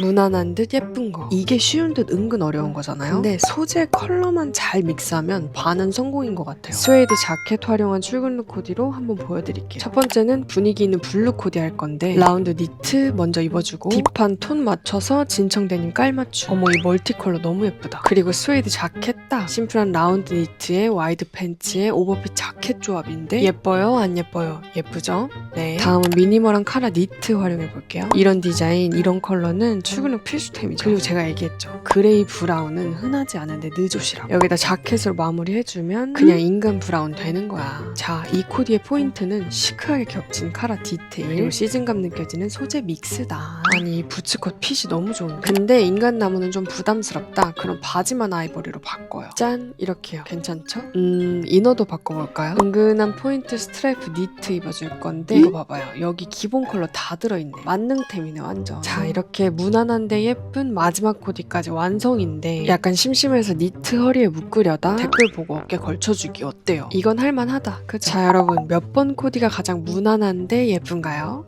무난한 듯 예쁜 거. 이게 쉬운 듯 은근 어려운 거잖아요. 근데 소재 컬러만 잘 믹스하면 반은 성공인 것 같아요. 스웨이드 자켓 활용한 출근 룩 코디로 한번 보여드릴게요. 첫 번째는 분위기 있는 블루 코디 할 건데 라운드 니트 먼저 입어주고 딥한 톤 맞춰서 진청 데님 깔 맞춤. 어머 이 멀티 컬러 너무 예쁘다. 그리고 스웨이드 자켓 딱 심플한 라운드 니트에 와이드 팬츠에 오버핏 자켓 조합인데 예뻐요 안 예뻐요? 예쁘죠? 네. 다음은 미니멀한 카라 니트 활용해 볼게요. 이런 디자인, 이런 컬러는 출근룩 필수템이죠. 그리고 제가 얘기했죠. 그레이 브라운은 흔하지 않은데 늦옷이라고. 여기다 자켓으로 마무리해주면 그냥 인간 브라운 되는 거야. 자, 이 코디의 포인트는 시크하게 겹친 카라 디테일 그리고 시즌감 느껴지는 소재 믹스다. 아니 이 부츠컷 핏이 너무 좋은데. 근데 인간 나무는 좀 부담스럽다. 그럼 바지만 아이보리로 바꿔요. 짠 이렇게요. 괜찮죠? 음 이너도 바꿔볼까요? 은근한 포인트 스트라이프 니트 입어줄 건데 이거 봐봐요. 여기 기본 컬러 다 들어있네. 만능템이네 완전. 자 이렇게 무난한데 예쁜 마지막 코디까지 완성인데 약간 심심해서 니트 허리에 묶으려다 댓글 보고 어깨 걸쳐주기 어때요? 이건 할만하다. 그죠? 자 여러분 몇 번 코디가 가장 무난한데 예쁜가요?